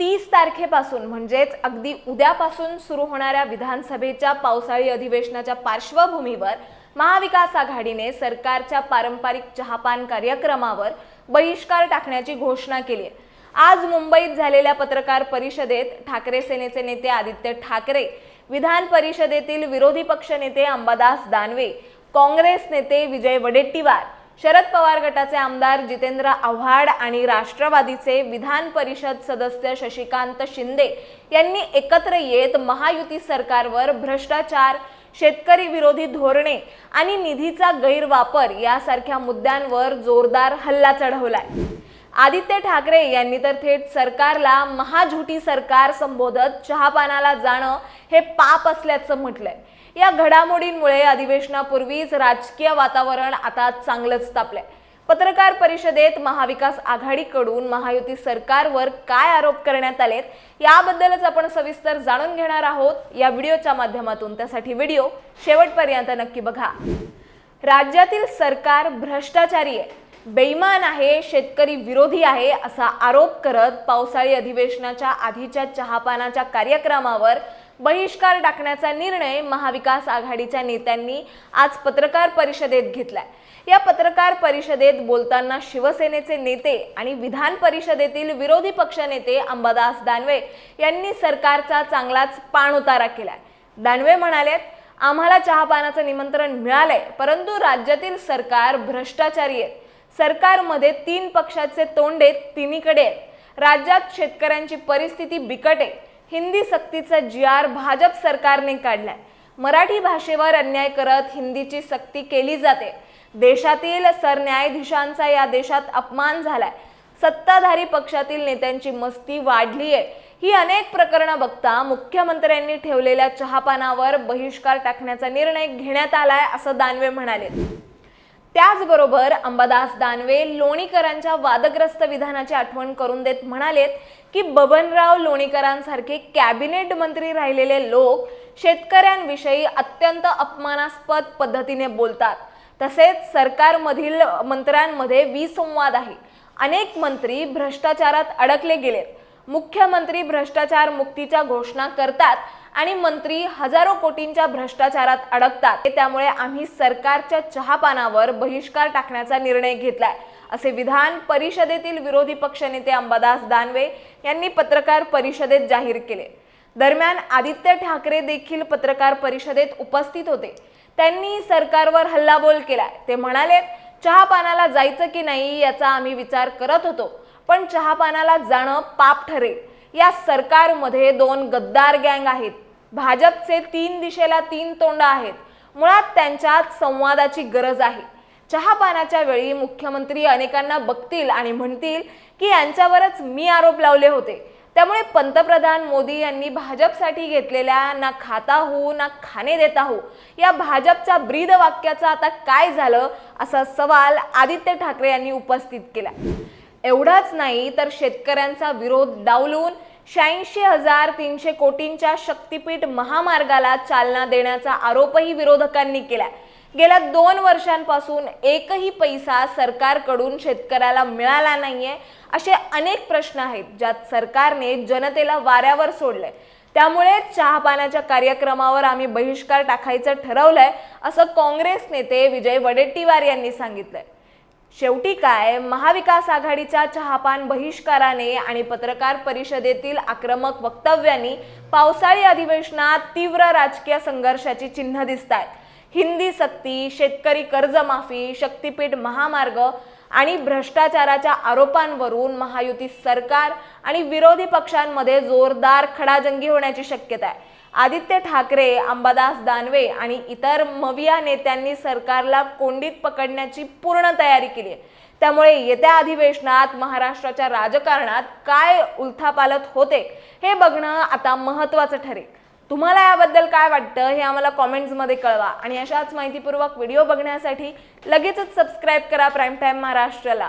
तीस तारखेपासून म्हणजेच अगदी उद्यापासून सुरू होणाऱ्या विधानसभेच्या पावसाळी अधिवेशनाच्या पार्श्वभूमीवर महाविकास आघाडीने सरकारच्या पारंपरिक चहापान कार्यक्रमावर बहिष्कार टाकण्याची घोषणा केली आहे. आज मुंबईत झालेल्या पत्रकार परिषदेत ठाकरे सेनेचे नेते आदित्य ठाकरे विधान परिषदेतील विरोधी पक्षनेते अंबादास दानवे काँग्रेस नेते विजय वडेट्टीवार शरद पवार गटाचे आमदार जितेंद्र आव्हाड आणि राष्ट्रवादीचे विधान परिषद सदस्य शशिकांत शिंदे यांनी एकत्र येत महायुती सरकारवर भ्रष्टाचार शेतकरी विरोधी धोरणे आणि निधीचा गैरवापर यासारख्या मुद्द्यांवर जोरदार हल्ला चढवलाय. आदित्य ठाकरे यांनी तर थेट सरकारला महाझुटी सरकार संबोधत चहापानाला जाणं हे पाप असल्याचं म्हटलंय. या घडामोडींमुळे अधिवेशनापूर्वीच राजकीय वातावरण आता चांगलंच तापलंय. पत्रकार परिषदेत महाविकास आघाडीकडून महायुती सरकारवर काय आरोप करण्यात आलेत याबद्दलच आपण सविस्तर जाणून घेणार आहोत. या व्हिडिओच्या माध्यमातून त्यासाठी व्हिडिओ शेवटपर्यंत नक्की बघा. राज्यातील सरकार भ्रष्टाचारी आहे बेईमान आहे शेतकरी विरोधी आहे असा आरोप करत पावसाळी अधिवेशनाच्या आधीच्या चहापानाच्या कार्यक्रमावर बहिष्कार टाकण्याचा निर्णय महाविकास आघाडीच्या नेत्यांनी आज पत्रकार परिषदेत घेतलाय. या पत्रकार परिषदेत बोलताना शिवसेनेचे नेते आणि विधान परिषदेतील विरोधी पक्षनेते अंबादास दानवे यांनी सरकारचा चांगलाच पाणउतारा केलाय. दानवे म्हणालेत आम्हाला चहापानाचं निमंत्रण मिळालंय परंतु राज्यातील सरकार भ्रष्टाचारी आहे सरकारमध्ये तीन पक्षाचे तोंडे तिन्हीकडे आहेत. राज्यात शेतकऱ्यांची परिस्थिती बिकट आहे. हिंदी सक्तीचा जी आर भाजप सरकारने काढलाय. मराठी भाषेवर अन्याय करत हिंदीची सक्ती केली जाते. देशातील सरन्यायाधीशांचा या देशात अपमान झालाय. सत्ताधारी पक्षातील नेत्यांची मस्ती वाढली आहे ही अनेक प्रकरणं बघता मुख्यमंत्र्यांनी ठेवलेल्या चहापानावर बहिष्कार टाकण्याचा निर्णय घेण्यात आलाय असं दानवे म्हणाले त्याचबरोबर अंबादास दानवे लोणीकरांच्या वादग्रस्त विधानाची आठवण करून देत म्हणालेत की बबनराव लोणीकरांसारखे कॅबिनेट मंत्री राहिलेले लोक शेतकऱ्यांविषयी अत्यंत अपमानास्पद पद्धतीने बोलतात. तसेच सरकारमधील मंत्र्यांमध्ये विसंवाद आहे. अनेक मंत्री भ्रष्टाचारात अडकले गेलेत. मुख्यमंत्री भ्रष्टाचार मुक्तीच्या घोषणा करतात आणि मंत्री हजारो कोटींच्या भ्रष्टाचारात अडकतात. त्यामुळे आम्ही सरकारच्या चहापानावर बहिष्कार टाकण्याचा निर्णय घेतलाय असे विधान परिषदेतील विरोधी पक्षनेते अंबादास दानवे यांनी पत्रकार परिषदेत जाहीर केले. दरम्यान आदित्य ठाकरे देखील पत्रकार परिषदेत उपस्थित होते. त्यांनी सरकारवर हल्लाबोल केलाय. ते म्हणाले चहापानाला जायचं की नाही याचा आम्ही विचार करत होतो. पण चहापानाला जाणं पाप ठरेल. या सरकारमध्ये दोन गद्दार गँग आहेत. भाजपचे तीन दिशेला तीन तोंड आहेत. मुळात त्यांच्यात संवादाची गरज आहे. चहापानाच्या वेळी मुख्यमंत्री अनेकांना बघतील आणि म्हणतील की यांच्यावरच मी आरोप लावले होते. त्यामुळे पंतप्रधान मोदी यांनी भाजपसाठी घेतलेल्या ना खाता हो ना खाणे देता हो या भाजपच्या ब्रीद वाक्याचा आता काय झालं असा सवाल आदित्य ठाकरे यांनी उपस्थित केला. एवढाच नाही तर शेतकऱ्यांचा विरोध डावलून शहाऐंशी हजार तीनशे कोटींच्या शक्तीपीठ महामार्गाला चालना देण्याचा आरोपही विरोधकांनी केला. गेल्या दोन वर्षांपासून एकही पैसा सरकारकडून शेतकऱ्याला मिळाला नाहीये असे अनेक प्रश्न आहेत ज्यात सरकारने जनतेला वाऱ्यावर सोडलंय. त्यामुळे चहापानाच्या कार्यक्रमावर आम्ही बहिष्कार टाकायचं ठरवलंय असं काँग्रेस नेते विजय वडेट्टीवार यांनी सांगितलंय. शेवटी काय महाविकास आघाडीच्या चहापान बहिष्काराने आणि पत्रकार परिषदेतील आक्रमक वक्तव्यांनी पावसाळी अधिवेशनात तीव्र राजकीय संघर्षाची चिन्ह दिसत आहेत हिंदी सक्ती शेतकरी कर्जमाफी शक्तीपीठ महामार्ग आणि भ्रष्टाचाराच्या आरोपांवरून महायुती सरकार आणि विरोधी पक्षांमध्ये जोरदार खडाजंगी होण्याची शक्यता आहे. आदित्य ठाकरे अंबादास दानवे आणि इतर मविया नेत्यांनी सरकारला कोंडीत पकडण्याची पूर्ण तयारी केली आहे. त्यामुळे येत्या अधिवेशनात महाराष्ट्राच्या राजकारणात काय उलथापालत होते हे बघणं आता महत्त्वाचं ठरेल. तुम्हाला याबद्दल काय वाटतं हे आम्हाला कॉमेंट्समध्ये कळवा. आणि अशाच माहितीपूर्वक व्हिडिओ बघण्यासाठी लगेचच सबस्क्राईब करा प्राईम टाईम महाराष्ट्राला.